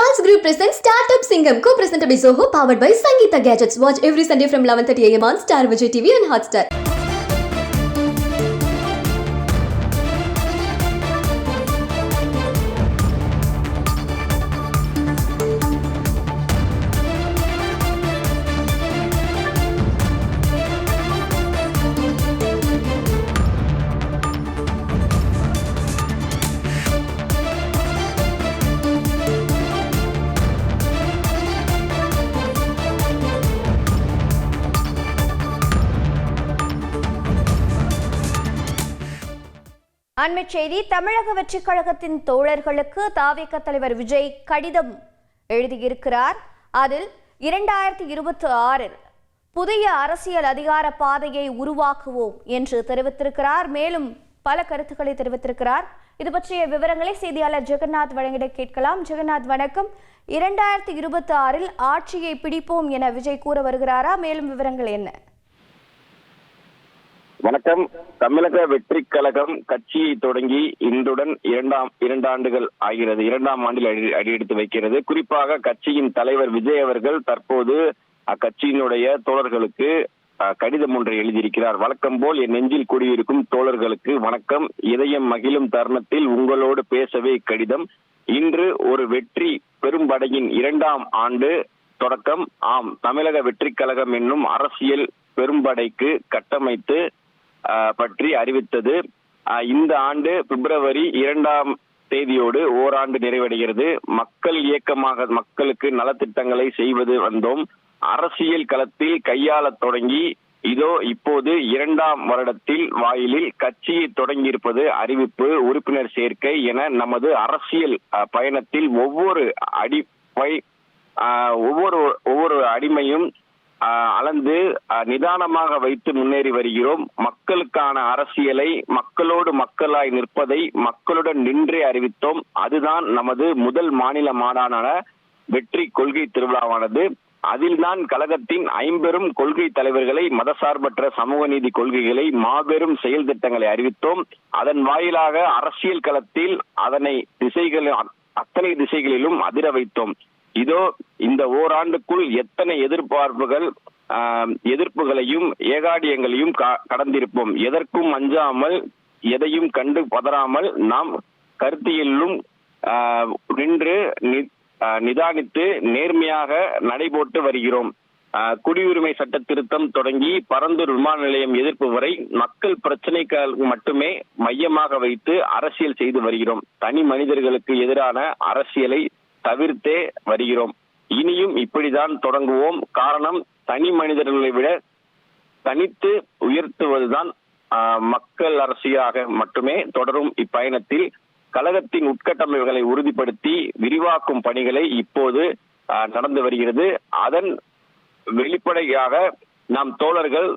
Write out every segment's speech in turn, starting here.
Pulse Group presents Startup Singham, co-presented by Zoho, powered by Sangeeta Gadgets. Watch every Sunday from 11:30 am on Star Vijay TV and Hotstar. அண்மை செய்தி தமிழக வெற்றிக் கழகத்தின் தோழர்களுக்கு தாவிக தலைவர் விஜய் கடிதம் எழுதியிருக்கிறார் அதில் இரண்டாயிரத்தி இருபத்தி ஆறில் புதிய அரசியல் அதிகார பாதையை உருவாக்குவோம் என்று தெரிவித்திருக்கிறார் மேலும் பல கருத்துக்களை தெரிவித்திருக்கிறார் இது பற்றிய விவரங்களை செய்தியாளர் ஜெகநாத் வழங்கிட கேட்கலாம் ஜெகநாத் வணக்கம் இரண்டாயிரத்தி இருபத்தி ஆறில் ஆட்சியை பிடிப்போம் என விஜய் கூற வருகிறாரா மேலும் விவரங்கள் என்ன வணக்கம் தமிழக வெற்றி கழகம் கட்சியை தொடங்கி இன்றுடன் இரண்டாம் இரண்டாண்டுகள் ஆகிறது இரண்டாம் ஆண்டில் அடியெடுத்து வைக்கிறது குறிப்பாக கட்சியின் தலைவர் விஜய் அவர்கள் தற்போது அக்கட்சியினுடைய தோழர்களுக்கு கடிதம் ஒன்றை எழுதியிருக்கிறார் வழக்கம் போல் என் நெஞ்சில் குடியிருக்கும் தோழர்களுக்கு வணக்கம் இதயம் மகிழும் தருணத்தில் உங்களோடு பேசவே கடிதம் இன்று ஒரு வெற்றி பெரும்படையின் இரண்டாம் ஆண்டு தொடக்கம் ஆம் தமிழக வெற்றி கழகம் என்னும் அரசியல் பெரும்படைக்கு கட்டமைத்து பற்றி அறிவித்தது இந்த ஆண்டு பிப்ரவரி இரண்டாம் தேதியோடு ஓராண்டு நிறைவடைகிறது மக்கள் இயக்கமாக மக்களுக்கு நலத்திட்டங்களை செய்வது வந்தோம் அரசியல் களத்தில் கையாளத் தொடங்கி இதோ இப்போது இரண்டாம் வருடத்தில் வாயிலில் கட்சியை தொடங்கியிருப்பது அறிவிப்பு உறுப்பினர் சேர்க்கை என நமது அரசியல் பயணத்தில் ஒவ்வொரு அடிப்பை ஒவ்வொரு ஒவ்வொரு அடிமையும் அளந்து நிதானமாக வைத்து முன்னேறி வருகிறோம் மக்களுக்கான அரசியலை மக்களோடு மக்களாய் நிற்பதை மக்களுடன் நின்றே அறிவித்தோம் அதுதான் நமது முதல் மாநில மாநாடான வெற்றி கொள்கை திருவிழாவானது அதில்தான் கழகத்தின் ஐம்பெரும் கொள்கை தலைவர்களை மதசார்பற்ற சமூக நீதி கொள்கைகளை மாபெரும் செயல் திட்டங்களை அறிவித்தோம் அதன் வாயிலாக அரசியல் களத்தில் அதனை திசைகளில் அத்தனை திசைகளிலும் அதிர வைத்தோம் இதோ இந்த ஓராண்டுக்குள் எத்தனை எதிர்பார்ப்புகள் எதிர்ப்புகளையும் ஏகாடியங்களையும் கடந்திருப்போம் எதற்கும் அஞ்சாமல் எதையும் கண்டு பதறாமல் நாம் கருத்தியலும் நின்று நிதானித்து நேர்மையாக நடைபோட்டு வருகிறோம் குடியுரிமை சட்ட திருத்தம் தொடங்கி பரந்தூர் விமான நிலையம் எதிர்ப்பு வரை மக்கள் பிரச்சனைகள் மட்டுமே மையமாக வைத்து அரசியல் செய்து வருகிறோம் தனி மனிதர்களுக்கு எதிரான அரசியலை தவிர்த்தே வருகிறோம் இனியும் இப்படிதான் தொடங்குவோம் காரணம் தனி மனிதர்களை விட தனித்து உயர்த்துவதுதான் மக்கள் அரசியலாக மட்டுமே தொடரும் இப்பயணத்தில் கழகத்தின் உட்கட்டமைப்புகளை உறுதிப்படுத்தி விரிவாக்கும் பணிகளை இப்போது நடந்து வருகிறது அதன் வெளிப்படையாக நாம் தோழர்கள்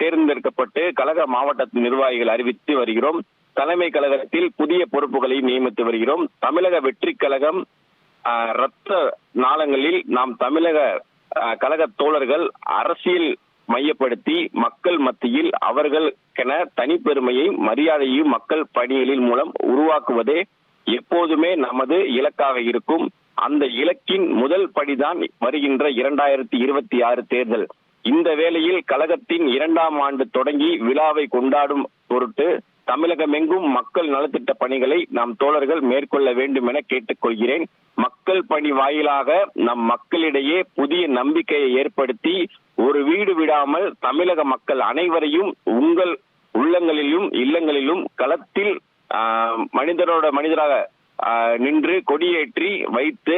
தேர்ந்தெடுக்கப்பட்டு கழக மாவட்ட நிர்வாகிகள் அறிவித்து வருகிறோம் தலைமை கழகத்தில் புதிய பொறுப்புகளை நியமித்து வருகிறோம் தமிழக வெற்றி கழகம் ரத்த நாளங்களில் நாம் தமிழக கழக தோழர்கள் அரசியல் மையப்படுத்தி மக்கள் மத்தியில் அவர்களுக்கென தனிப்பெருமையும் மரியாதையும் மக்கள் பணிகளின் மூலம் உருவாக்குவதே எப்போதுமே நமது இலக்காக இருக்கும் அந்த இலக்கின் முதல் படிதான் வருகின்ற இரண்டாயிரத்தி இருபத்தி ஆறு தேர்தல் இந்த வேளையில் கழகத்தின் இரண்டாம் ஆண்டு தொடங்கி விழாவை கொண்டாடும் பொருட்டு தமிழகமெங்கும் மக்கள் நலத்திட்ட பணிகளை நாம் தோழர்கள் மேற்கொள்ள வேண்டும் என கேட்டுக்கொள்கிறேன் மக்கள் பணி வாயிலாக நம் மக்களிடையே புதிய நம்பிக்கையை ஏற்படுத்தி ஒரு வீடு விடாமல் தமிழக மக்கள் அனைவரையும் உங்கள் உள்ளங்களிலும் இல்லங்களிலும் களத்தில் மனிதரோட மனிதராக நின்று கொடியேற்றி வைத்து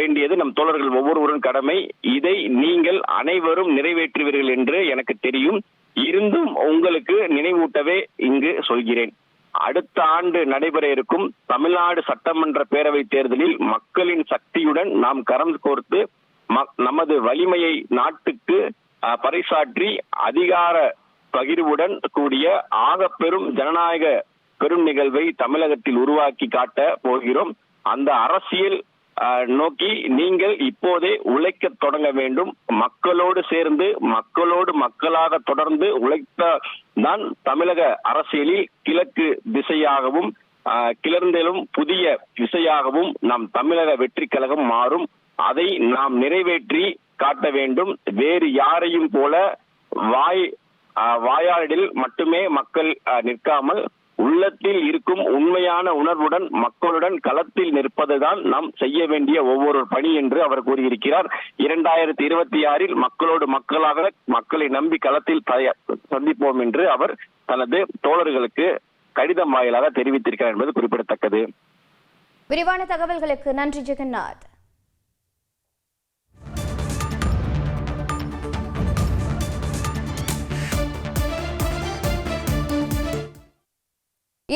வேண்டியது நம் தோழர்கள் ஒவ்வொருவரும் கடமை இதை நீங்கள் அனைவரும் நிறைவேற்றுவீர்கள் என்று எனக்கு தெரியும் இருந்தும் உங்களுக்கு நினைவூட்டவே இங்கு சொல்கிறேன் அடுத்த ஆண்டு நடைபெற இருக்கும் தமிழ்நாடு சட்டமன்ற பேரவை தேர்தலில் மக்களின் சக்தியுடன் நாம் கரம் கோர்த்து நமது வலிமையை நாட்டுக்கு பறைசாற்றி அதிகார பகிர்வுடன் கூடிய ஆக பெரும் ஜனநாயக பெரும் நிகழ்வை தமிழகத்தில் உருவாக்கி காட்ட போகிறோம் அந்த அரசியல் நோக்கி நீங்கள் இப்போதே உழைக்க தொடங்க வேண்டும் மக்களோடு சேர்ந்து மக்களோடு மக்களாக தொடர்ந்து உழைத்த தான் தமிழக அரசியலில் கிழக்கு திசையாகவும் கிளர்ந்தெழும் புதிய திசையாகவும் நம் தமிழக வெற்றி கழகம் மாறும் அதை நாம் நிறைவேற்றி காட்ட வேண்டும் வேறு யாரையும் போல வாய் வாயாடில் மட்டுமே மக்கள் நிற்காமல் உள்ளத்தில் இருக்கும் உண்மையான உணர்வுடன் மக்களுடன் களத்தில் நிற்பதுதான் நாம் செய்ய வேண்டிய ஒவ்வொரு பணி என்று அவர் கூறியிருக்கிறார் இரண்டாயிரத்தி இருபத்தி ஆறில் மக்களோடு மக்களாக மக்களை நம்பி களத்தில் சந்திப்போம் என்று அவர் தனது தோழர்களுக்கு கடிதம் வாயிலாக தெரிவித்திருக்கிறார் என்பது குறிப்பிடத்தக்கது விரிவான தகவல்களுக்கு நன்றி ஜெகநாத்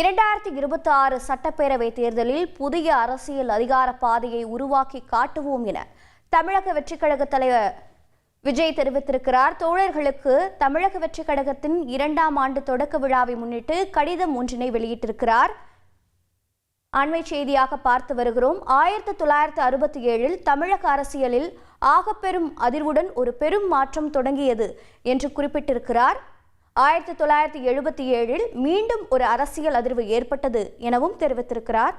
இரண்டாயிரத்தி இருபத்தி ஆறு சட்டப்பேரவை தேர்தலில் புதிய அரசியல் அதிகார பாதையை உருவாக்கி காட்டுவோம் என தமிழக வெற்றிக் கழக தலைவர் விஜய் தெரிவித்திருக்கிறார் தோழர்களுக்கு தமிழக வெற்றிக் கழகத்தின் இரண்டாம் ஆண்டு தொடக்க விழாவை முன்னிட்டு கடிதம் ஒன்றினை வெளியிட்டிருக்கிறார் அண்மை செய்தியாக பார்த்து வருகிறோம் ஆயிரத்தி தொள்ளாயிரத்தி அறுபத்தி ஏழில் தமிழக அரசியலில் ஆகப்பெரும் அதிர்வுடன் ஒரு பெரும் மாற்றம் தொடங்கியது என்று குறிப்பிட்டிருக்கிறார் ஆயிரத்தி தொள்ளாயிரத்தி எழுபத்தி ஏழில் மீண்டும் ஒரு அரசியல் அதிர்வு ஏற்பட்டது எனவும் தெரிவித்திருக்கிறார்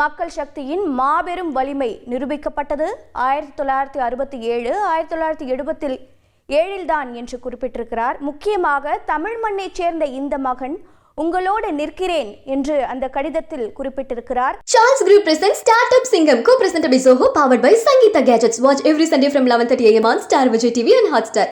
மக்கள் சக்தியின் மாபெரும் வலிமை நிரூபிக்கப்பட்டது ஆயிரத்தி தொள்ளாயிரத்தி அறுபத்தி ஏழு ஆயிரத்தி தொள்ளாயிரத்தி எழுபத்தில் ஏழில்தான் என்று குறிப்பிட்டிருக்கிறார் முக்கியமாக தமிழ் மண்ணைச் சேர்ந்த இந்த மகன் உங்களோடு நிற்கிறேன் என்று அந்த கடிதத்தில் குறிப்பிட்டிருக்கிறார் Charles group present start up Singam go present by Zoho powered by Sangeetha gadgets watch every Sunday from eleven thirty AM on Star Vijay TV and Hotstar